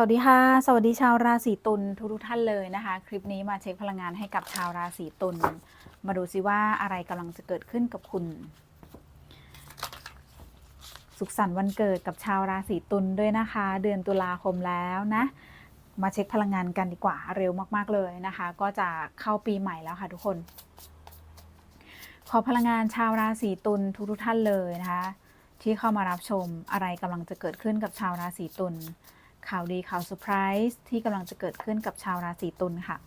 สวัสดีค่ะ สวัสดีชาวราศีตุลทุกท่านเลยนะคะ คลิปนี้มาเช็คพลังงานให้กับชาวราศีตุลมาดูซิว่าอะไรกำลังจะเกิดขึ้นกับคุณ สุขสันต์วันเกิดกับชาวราศีตุลด้วยนะคะ เดือนตุลาคมแล้วนะ มาเช็คพลังงานกันดีกว่าเร็วมากๆเลยนะคะ ก็จะเข้าปีใหม่แล้วค่ะทุกคน ขอพลังงานชาวราศีตุลทุกๆท่านเลยนะคะ ที่เข้ามารับชมอะไรกำลังจะเกิดขึ้นกับชาวราศีตุล ข่าวดีข่าวเซอร์ไพรส์ที่กำลังจะเกิดขึ้นกับชาวราศีตุลค่ะ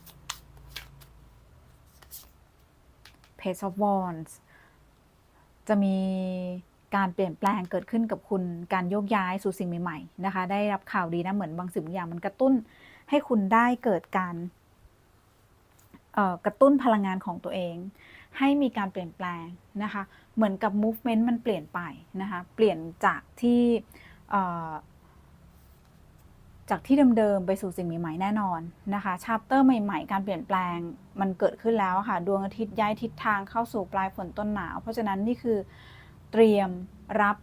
Page of Wands จะมีการเปลี่ยนแปลงเกิดขึ้นกับคุณการโยกย้ายสู่สิ่งใหม่ๆนะคะ ได้รับข่าวดีนะเหมือนบางสิ่งบางอย่างมันกระตุ้นให้คุณได้เกิดการกระตุ้นพลังงานของตัวเอง ให้มีการเปลี่ยนแปลงนะคะ เหมือนกับ movement มันเปลี่ยนไปนะคะ เปลี่ยนจากที่ จากที่เดิมๆไปสู่สิ่งใหม่ๆแน่นอนนะคะชาปเตอร์ใหม่ๆ การเปลี่ยนแปลงมันเกิดขึ้นแล้วค่ะ ดวงอาทิตย์ย้ายทิศทางเข้าสู่ปลายฝนต้นหนาว เพราะฉะนั้นนี่คือเตรียมรับ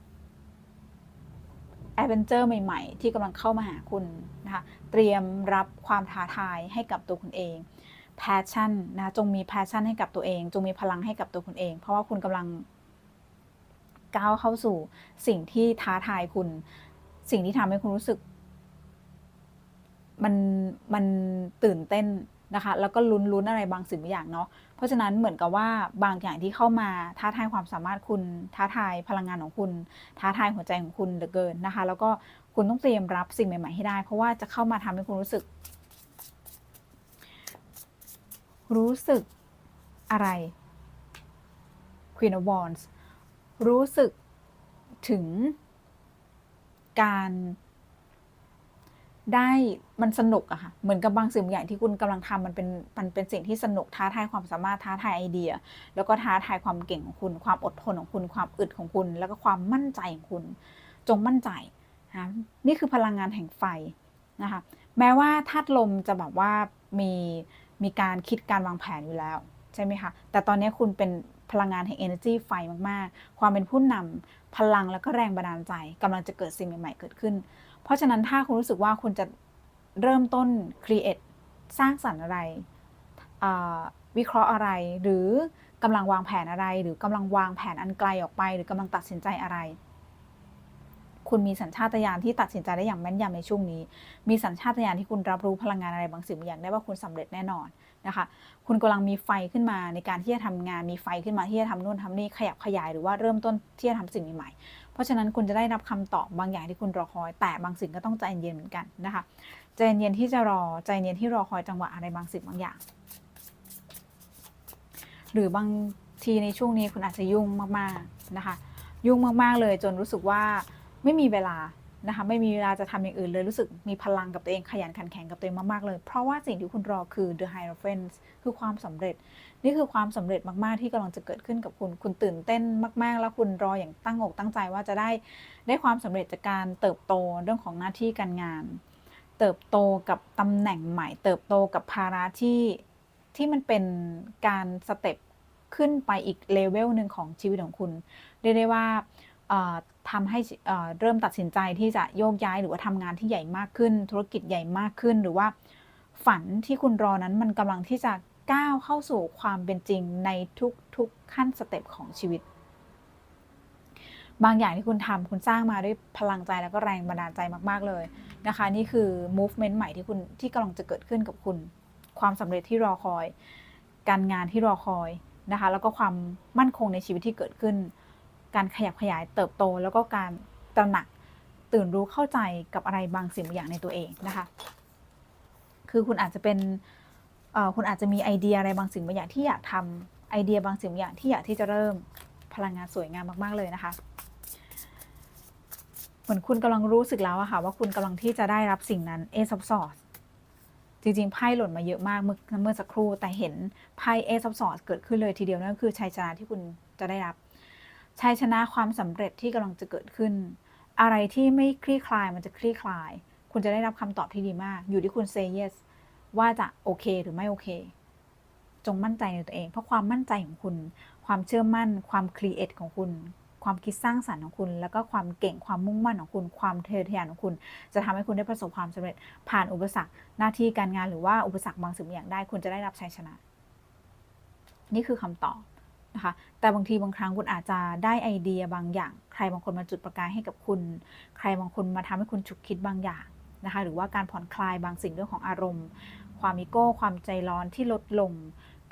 แอดเวนเจอร์ใหม่ๆ ที่กำลังเข้ามาหาคุณนะคะเตรียมรับความท้าทายให้กับตัวคุณเองแพชชั่นนะจงมีแพชชั่นให้กับตัวเอง จงมีพลังให้กับตัวคุณเอง เพราะว่าคุณกำลังก้าวเข้าสู่สิ่งที่ท้าทายคุณ สิ่งที่ทำให้คุณรู้สึก มันมันตื่นเต้นนะคะ แล้วก็ลุ้นลุ้นอะไรบางสิ่งบางอย่างเนาะเพราะฉะนั้นเหมือนกับว่าบางอย่างที่เข้ามาท้าทายความสามารถคุณท้าทายพลังงานของคุณ ท้าทายหัวใจของคุณเหลือเกินนะคะ แล้วก็คุณต้องเตรียมรับสิ่งใหม่ๆให้ได้ เพราะว่าจะเข้ามาทำให้คุณรู้สึก รู้สึกอะไร Queen of Wands รู้สึกถึงการ ได้มันสนุกอะค่ะเหมือนกับบางสิ่งบางอย่างที่คุณกำลังทำมันเป็นมันเป็นสิ่งที่สนุกท้าทายความสามารถท้าทายไอเดีย แล้วก็ท้าทายความเก่งของคุณ ความอดทนของคุณ ความอึดของคุณ แล้วก็ความมั่นใจของคุณ จงมั่นใจนะนี่คือพลังงานแห่งไฟนะคะแม้ว่าธาตุลมจะแบบว่ามีมีการคิดการวางแผนอยู่แล้วใช่ไหมคะแต่ตอนนี้คุณเป็นพลังงานแห่ง energy ไฟมาก ๆ ความเป็นผู้นำพลังแล้วก็แรงบันดาลใจกำลังจะเกิดสิ่งใหม่ ๆ เกิดขึ้น เพราะฉะนั้นถ้าคุณรู้สึกว่าคุณจะเริ่มต้นครีเอทสร้างสรรค์อะไร วิเคราะห์อะไร หรือกำลังวางแผนอะไร หรือกำลังวางแผนอันไกลออกไป หรือกำลังตัดสินใจอะไร คุณมีสัญชาตญาณที่ตัดสินใจได้อย่างแม่นยำในช่วงนี้ มีสัญชาตญาณที่คุณรับรู้พลังงานอะไรบางสิ่งบางอย่างได้ว่าคุณสำเร็จแน่นอนนะคะ คุณกำลังมีไฟขึ้นมาในการที่จะทำงาน มีไฟขึ้นมาที่จะทำนู่นทำนี่ขยับขยายหรือว่าเริ่มต้นที่จะทำสิ่งใหม่ๆ เพราะฉะนั้นคุณจะได้รับคำตอบบางอย่างที่คุณรอคอย แต่บางสิ่งก็ต้องใจเย็นเหมือนกันนะคะใจเย็นที่จะรอใจเย็นที่รอคอยจังหวะอะไรบางสิ่งบางอย่าง หรือบางทีในช่วงนี้คุณอาจจะยุ่งมากๆนะคะ ยุ่งมากๆเลยจนรู้สึกว่า ไม่มีเวลานะคะไม่มีเวลาจะทำอย่างอื่นเลยรู้สึกมีพลังกับตัวเองขยันขันแข็งกับตัวเองมากๆเลย เพราะว่าสิ่งที่คุณรอคือ the hierophant คือความสำเร็จ นี่คือความสำเร็จมากๆที่กำลังจะเกิดขึ้นกับคุณ คุณตื่นเต้นมาก ๆ แล้วคุณรออย่างตั้งอกตั้งใจว่าจะได้ได้ความสำเร็จจากการเติบโตเรื่องของหน้าที่การงาน เติบโตกับตำแหน่งใหม่ เติบโตกับภาระที่ที่มันเป็นการสเต็ปขึ้นไปอีกเลเวลหนึ่งของชีวิตของคุณเรียกได้ว่า ทำให้เอ่อเริ่มตัดสินใจที่จะโยกย้าย หรือว่าทำงานที่ใหญ่มากขึ้น ธุรกิจใหญ่มากขึ้น หรือว่าฝันที่คุณรอนั้นมันกำลังที่จะก้าวเข้าสู่ความเป็นจริงในทุกๆขั้นสเต็ปของชีวิต บางอย่างที่คุณทำคุณสร้างมาด้วยพลังใจแล้วก็แรงบันดาลใจมากๆเลยนะคะ นี่คือ movement ใหม่ที่คุณที่กำลังจะเกิดขึ้นกับคุณ ความสำเร็จที่รอคอย การงานที่รอคอยนะคะ แล้วก็ความมั่นคงในชีวิตที่เกิดขึ้น การขยับขยายเติบโต แล้วก็การตระหนักตื่นรู้เข้าใจกับอะไรบางสิ่งบางอย่างในตัวเองนะคะ คือคุณอาจจะเป็นคุณอาจจะมีไอเดียอะไรบางสิ่งบางอย่างที่อยากทำไอเดียบางสิ่งบางอย่างที่อยากที่จะเริ่มพลังงานสวยงามมาก ๆ เลยนะคะ เหมือนคุณกำลังรู้สึกแล้วอะค่ะว่าคุณกำลังที่จะได้รับสิ่งนั้น Ace of Swords จริงๆไพ่หล่นมาเยอะมากเมื่อเมื่อสักครู่แต่เห็นไพ่ Ace of Swords เกิดขึ้นเลยทีเดียวนั่นคือชัยชนะที่คุณจะได้รับ ชัยชนะความสำเร็จที่กำลังจะเกิดขึ้น อะไรที่ไม่คลี่คลายมันจะคลี่คลาย คุณจะได้รับคำตอบที่ดีมาก อยู่ที่คุณ say yes ว่าจะโอเคหรือไม่โอเค จงมั่นใจในตัวเอง เพราะความมั่นใจของคุณ ความเชื่อมั่น ความครีเอทของคุณ ความคิดสร้างสรรค์ของคุณ แล้วก็ความเก่งความมุ่งมั่นของคุณ ความทะเยอทยานของคุณ จะทำให้คุณได้ประสบความสำเร็จ ผ่านอุปสรรคหน้าที่การงานหรือว่าอุปสรรคบางสิ่งอย่างได้ คุณจะได้รับชัยชนะ นี่คือคำตอบ นะคะ แต่บางทีบางครั้งคุณอาจจะได้ไอเดียบางอย่าง ใครบางคนมาจุดประกายให้กับคุณ ใครบางคนมาทำให้คุณฉุกคิดบางอย่างนะคะ หรือว่าการผ่อนคลายบางสิ่งเรื่องของอารมณ์ ความอีโก้ ความใจร้อนที่ลดลง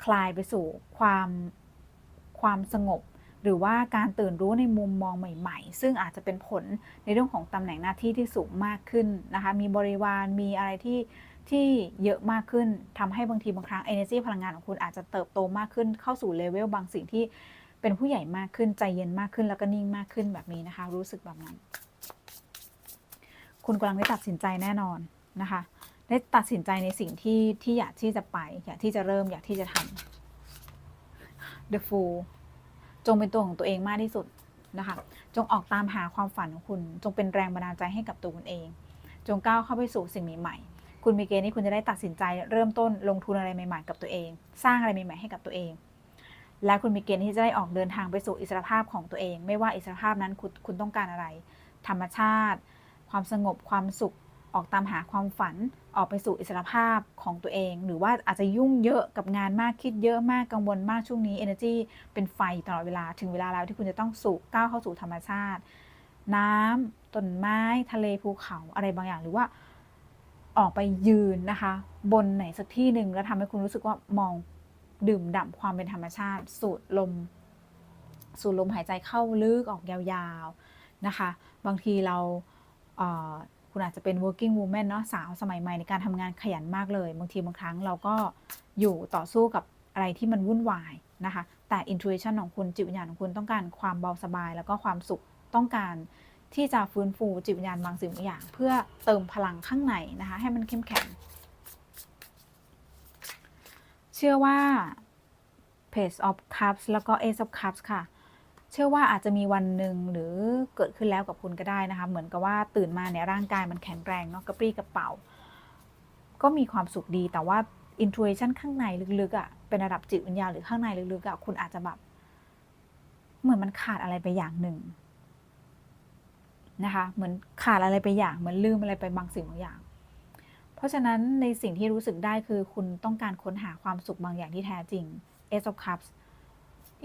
คลายไปสู่ความความสงบ หรือว่าการตื่นรู้ในมุมมองใหม่ ๆ ซึ่งอาจจะเป็นผลในเรื่องของตำแหน่งหน้าที่ที่สูงมากขึ้นนะคะ มีบริวาร มีอะไรที่ ที่เยอะมากขึ้นทำให้บางทีบางครั้ง energy พลังงานของคุณอาจจะเติบโตมากขึ้น เข้าสู่เลเวลบางสิ่งที่เป็นผู้ใหญ่มากขึ้นใจเย็นมากขึ้นแล้วก็นิ่งมากขึ้นแบบนี้นะคะ รู้สึกแบบนั้น คุณกำลังได้ตัดสินใจแน่นอนนะคะ ได้ตัดสินใจในสิ่งที่ที่อยากที่จะไป อยากที่จะเริ่มอยากที่จะทำ The Fool จงเป็นตัวของตัวเองมากที่สุดนะคะ จงออกตามหาความฝันของคุณ จงเป็นแรงบันดาลใจให้กับตัวคุณเอง จงก้าวเข้าไปสู่สิ่งใหม่ๆ คุณมีเกณฑ์ที่คุณจะได้ตัดสินใจเริ่มต้นลงทุนอะไรใหม่ๆกับตัวเอง สร้างอะไรใหม่ๆให้กับตัวเอง และคุณมีเกณฑ์ที่จะได้ออกเดินทางไปสู่อิสรภาพของตัวเอง ไม่ว่าอิสรภาพนั้นคุณคุณต้องการอะไร ธรรมชาติ ความสงบความสุขออกตามหาความฝันออกไปสู่อิสรภาพของตัวเอง หรือว่าอาจจะยุ่งเยอะกับงานมากคิดเยอะมากกังวลมากช่วงนี้ energy เป็นไฟตลอดเวลาถึงเวลาแล้วที่คุณจะต้องสู่ก้าวเข้าสู่ธรรมชาติ น้ำต้นไม้ ทะเลภูเขาอะไรบางอย่างหรือว่า ออกไปยืนนะคะ บนไหนสักที่หนึ่งแล้วทำให้คุณรู้สึกว่ามองดื่มด่ำความเป็นธรรมชาติ สูดลม สูดลมหายใจเข้าลึกออกยาวๆนะคะ บางทีเราเคุณอาจจะเป็น working woman เนาะสาวสมัยใหม่ในการทำงานขยันมากเลย บางทีบางครั้งเราก็อยู่ต่อสู้กับอะไรที่มันวุ่นวายนะคะ แต่ intuition ของคุณจิตวิญญาณของคุณต้องการความเบาสบาย แล้วก็ความสุขต้องการ ที่จะฟื้นฟูจิตวิญญาณบางสิ่งบางอย่าง เพื่อเติมพลังข้างในนะคะ ให้มันเข้มแข็ง เชื่อว่า Page of Cups แล้วก็ Ace of Cups ค่ะ เชื่อว่าอาจจะมีวันหนึ่งหรือเกิดขึ้นแล้วกับคุณก็ได้นะคะ เหมือนกับว่าตื่นมาเนี่ยร่างกายมันแข็งแรงเนาะกระปรี้กระเป๋า ก็มีความสุขดีแต่ว่า intuition ข้างในลึกๆอะ่ะเป็นระดับจิตวิญญาณหรือข้างในลึกๆอะ่ะคุณอาจจะแบบเหมือนมันขาดอะไรไปอย่างหนึ่ง นะคะ เหมือนขาดอะไรไปอย่าง เหมือนลืมอะไรไปบางสิ่งบางอย่าง เพราะฉะนั้นในสิ่งที่รู้สึกได้คือคุณต้องการค้นหาความสุขบางอย่างที่แท้จริง Ace of Cups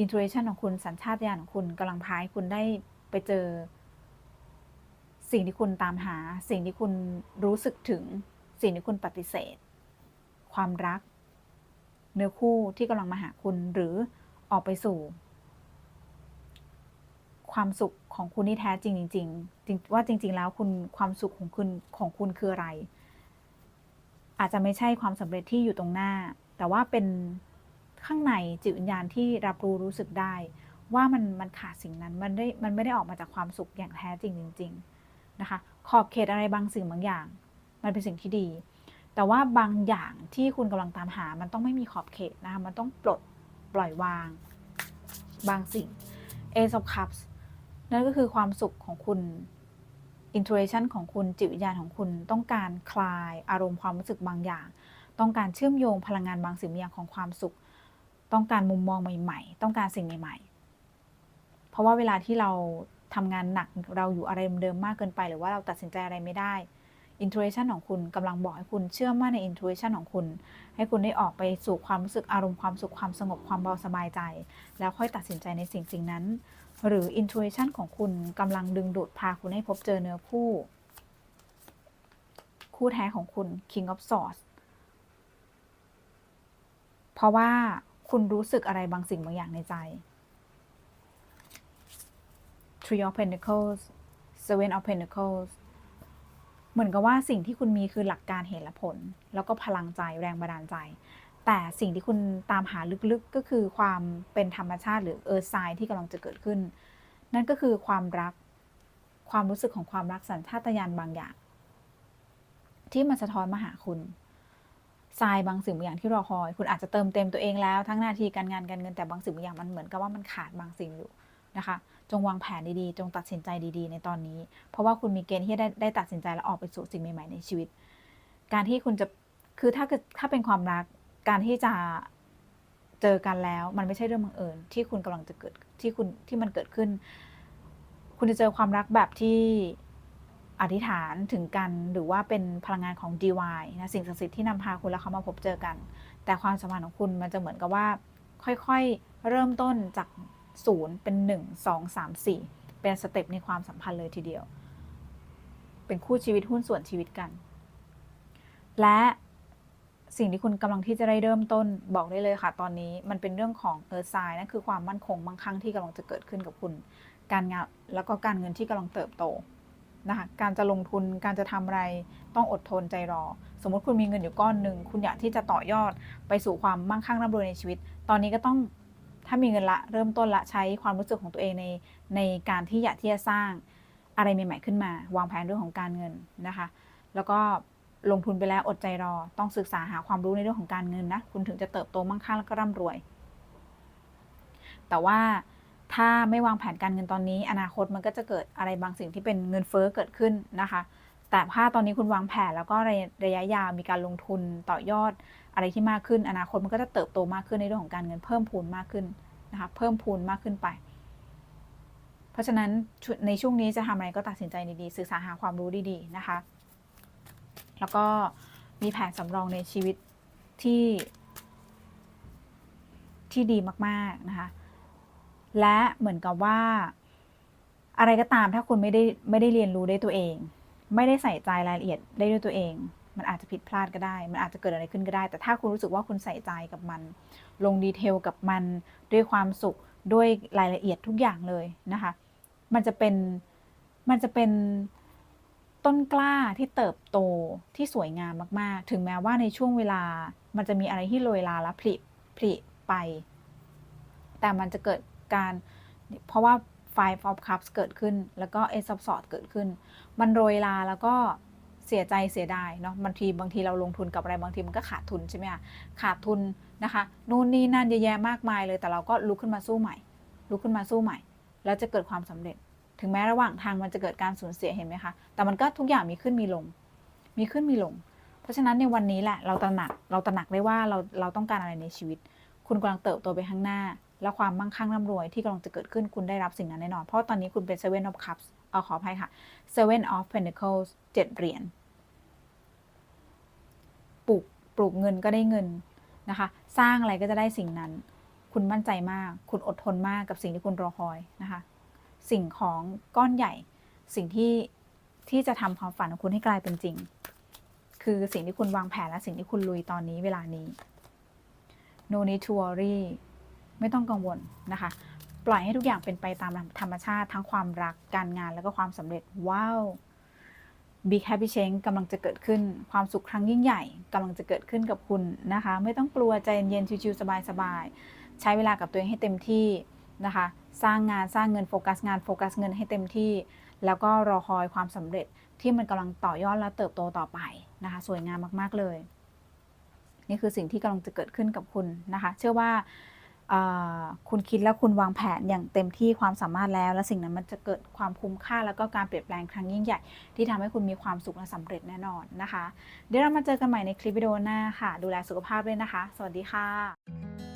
intuition ของคุณสัญชาตญาณของคุณกำลังพาให้คุณได้ไปเจอ สิ่งที่คุณตามหา สิ่งที่คุณรู้สึกถึง สิ่งที่คุณปฏิเสธ ความรัก เนื้อคู่ที่กำลังมาหาคุณหรือออกไปสู่ ความสุขของคุณที่แท้จริงจริงๆจริงว่าจริง ๆ แล้วคุณความสุขของคุณของคุณคืออะไร อาจจะไม่ใช่ความสำเร็จที่อยู่ตรงหน้า แต่ว่าเป็นข้างในจิตวิญญาณที่รับรู้รู้สึกได้ ว่ามันมันขาดสิ่งนั้นมันได้มันไม่ได้ออกมาจากความสุขอย่างแท้จริงจริง ๆ นะคะ ขอบเขตอะไรบางสิ่งบางอย่าง มันเป็นสิ่งที่ดี แต่ว่าบางอย่างที่คุณกำลังตามหา มันต้องไม่มีขอบเขตนะคะมันต้องปลดปล่อยวาง บางสิ่ง Ace of Cups นั่นก็คือความสุขของคุณ intuition ของคุณจิตวิญญาณของคุณต้องการคลายอารมณ์ความรู้สึกบางอย่าง ต้องการเชื่อมโยงพลังงานบางสิ่งบางอย่างของความสุข ต้องการมุมมองใหม่ ๆ ต้องการสิ่งใหม่ ๆ เพราะว่าเวลาที่เราทำงานหนักเราอยู่อะไรเดิมมากเกินไป หรือว่าเราตัดสินใจอะไรไม่ได้ intuition ของคุณกำลังบอกให้คุณเชื่อมั่นใน intuition ของคุณ ให้คุณได้ออกไปสู่ความรู้สึกอารมณ์ความสุขความสงบความเบาสบายใจ แล้วค่อยตัดสินใจในสิ่งสิ่งนั้น หรือ intuition ของคุณกำลังดึงดูดพาคุณให้พบเจอเนื้อคู่ คู่แท้ของคุณ King of Swords เพราะว่าคุณรู้สึกอะไรบางสิ่งบางอย่างในใจ Three of Pentacles Seven of Pentacles เหมือนกับว่าสิ่งที่คุณมีคือหลักการเหตุและผล แล้วก็พลังใจแรงบันดาลใจ แต่สิ่งที่คุณตามหาลึกๆก็คือความเป็นธรรมชาติหรือเออร์ไซที่กำลังจะเกิดขึ้น นั่นก็คือความรักความรู้สึกของความรักสัญชาตญาณบางอย่าง ที่มันสะท้อนมาหาคุณทรายบางสิ่งบางอย่างที่รอคอย คุณอาจจะเติมเต็มตัวเองแล้ว ทั้งหน้าที่การงานการเงินแต่บางสิ่งบางอย่างมันเหมือนกับว่ามันขาดบางสิ่งอยู่นะคะ จงวางแผนดีๆ จงตัดสินใจดีๆ ในตอนนี้ เพราะว่าคุณมีเกณฑ์ที่ได้ได้ตัดสินใจและออกไปสู่สิ่งใหม่ๆในชีวิต การที่คุณจะคือถ้าเกิดถ้าเป็นความรัก การที่จะเจอกันแล้ว มันไม่ใช่เรื่องบังเอิญที่คุณกำลังจะเกิดที่คุณที่มันเกิดขึ้น คุณจะเจอความรักแบบที่อธิษฐานถึงกันหรือว่าเป็นพลังงานของ DY นะสิ่งศักดิ์สิทธิ์ที่นำพาคุณและเขามาพบเจอกัน แต่ความสัมพันธ์ของคุณมันจะเหมือนกับว่า ค่อยๆ เริ่มต้นจากศูนย์เป็นหนึ่งสองสามสี่เป็นสเต็ปในความสัมพันธ์เลยทีเดียว เป็นคู่ชีวิตหุ้นส่วนชีวิตกัน และ สิ่งที่คุณกำลังที่จะได้เริ่มต้นบอกได้เลยค่ะ ตอนนี้มันเป็นเรื่องของเออร์ไซน์นั่นคือความมั่นคงมั่งคั่งที่กำลังจะเกิดขึ้นกับคุณ การงานแล้วก็การเงินที่กำลังเติบโตนะคะการจะลงทุนการจะทำอะไรต้องอดทนใจรอ สมมติคุณมีเงินอยู่ก้อนหนึ่งคุณอยากที่จะต่อยอดไปสู่ความมั่งคั่งร่ำรวยในชีวิต ตอนนี้ก็ต้องถ้ามีเงินละเริ่มต้นละใช้ความรู้สึกของตัวเองในในการที่อยากที่จะสร้างอะไรใหม่ๆขึ้นมา วางแผนเรื่องของการเงินนะคะ แล้วก็ ลงทุนไปแล้วอดใจรอ ต้องศึกษาหาความรู้ในเรื่องของการเงินนะ คุณถึงจะเติบโตมั่งคั่งแล้วก็ร่ำรวย แต่ว่าถ้าไม่วางแผนการเงินตอนนี้ อนาคตมันก็จะเกิดอะไรบางสิ่งที่เป็นเงินเฟ้อเกิดขึ้นนะคะ แต่ถ้าตอนนี้คุณวางแผนแล้วก็ระยะระยะยาวมีการลงทุนต่อยอดอะไรที่มากขึ้น อนาคตมันก็จะเติบโตมากขึ้นในเรื่องของการเงินเพิ่มพูนมากขึ้นนะคะ เพิ่มพูนมากขึ้นไป เพราะฉะนั้นในช่วงนี้จะทำอะไรก็ตัดสินใจดีๆศึกษาหาความรู้ดีๆนะคะ แล้วก็มีแผนสำรองในชีวิตที่ที่ดีมากๆนะคะ และเหมือนกับว่า อะไรก็ตามถ้าคุณไม่ได้ไม่ได้เรียนรู้ได้ตัวเอง ไม่ได้ใส่ใจรายละเอียดได้ด้วยตัวเอง มันอาจจะผิดพลาดก็ได้ มันอาจจะเกิดอะไรขึ้นก็ได้ แต่ถ้าคุณรู้สึกว่าคุณใส่ใจกับมัน ลงดีเทลกับมันด้วยความสุขด้วยรายละเอียดทุกอย่างเลยนะคะ มันจะเป็นมันจะเป็น ต้นกล้าที่เติบโตที่สวยงามมาก ๆ ถึงแม้ว่าในช่วงเวลา มันจะมีอะไรที่โรยลาและผลิผลิไป แต่มันจะเกิดการ เพราะว่า Five of Cups เกิดขึ้น แล้วก็ Ace of Swords เกิดขึ้น มันโรยลาแล้วก็เสียใจเสียดายเนาะบางทีบางทีเราลงทุนกับอะไรบางทีมันก็ขาดทุนใช่ไหมคะขาดทุนนะคะนู่นนี่นั่นเยอะแยะมากมายเลยแต่เราก็ลุกขึ้นมาสู้ใหม่ ลุกขึ้นมาสู้ใหม่ แล้วจะเกิดความสำเร็จ ถึงแม้ระหว่างทางมันจะเกิดการสูญเสียเห็นไหมคะ แต่มันก็ทุกอย่างมีขึ้นมีลง มีขึ้นมีลง เพราะฉะนั้นในวันนี้แหละเราตระหนักเราตระหนักได้ว่าเราเราต้องการอะไรในชีวิต คุณกำลังเติบโตไปข้างหน้า และความมั่งคั่งร่ำรวยที่กำลังจะเกิดขึ้นคุณได้รับสิ่งนั้นแน่นอน เพราะตอนนี้คุณเป็น Seven of Cups เอาขออภัยค่ะ Seven of Pentacles เจ็ดเหรียญปลูกปลูกเงินก็ได้เงินนะคะ สร้างอะไรก็จะได้สิ่งนั้น คุณมั่นใจมาก คุณอดทนมากกับสิ่งที่คุณรอคอยนะคะ สิ่งของก้อนใหญ่ สิ่งที่ที่จะทำความฝันของคุณให้กลายเป็นจริง คือสิ่งที่คุณวางแผนและสิ่งที่คุณลุยตอนนี้เวลานี้ no need to worry ไม่ต้องกังวลนะคะ ปล่อยให้ทุกอย่างเป็นไปตามธรรมชาติทั้งความรักการงานแล้วก็ความสำเร็จว้าว Big Happy Change กำลังจะเกิดขึ้นความสุขครั้งยิ่งใหญ่กำลังจะเกิดขึ้นกับคุณนะคะ ไม่ต้องกลัวใจเย็นชิวๆสบายๆ ใช้เวลากับตัวเองให้เต็มที่ นะคะ สร้างงานสร้างเงินโฟกัสงานโฟกัสเงินให้เต็มที่ แล้วก็รอคอยความสำเร็จที่มันกำลังต่อยอดและเติบโตต่อไปนะคะ สวยงามมาก ๆ เลย นี่คือสิ่งที่กำลังจะเกิดขึ้นกับคุณนะคะ เชื่อว่าคุณคิดและคุณวางแผนอย่างเต็มที่ความสามารถแล้ว และสิ่งนั้นมันจะเกิดความคุ้มค่าแล้วก็การเปลี่ยนแปลงครั้งยิ่งใหญ่ ที่ทำให้คุณมีความสุขและสำเร็จแน่นอนนะคะ เดี๋ยวเรามาเจอกันใหม่ในคลิปวิดีโอหน้าค่ะ ดูแลสุขภาพด้วยนะคะ สวัสดีค่ะ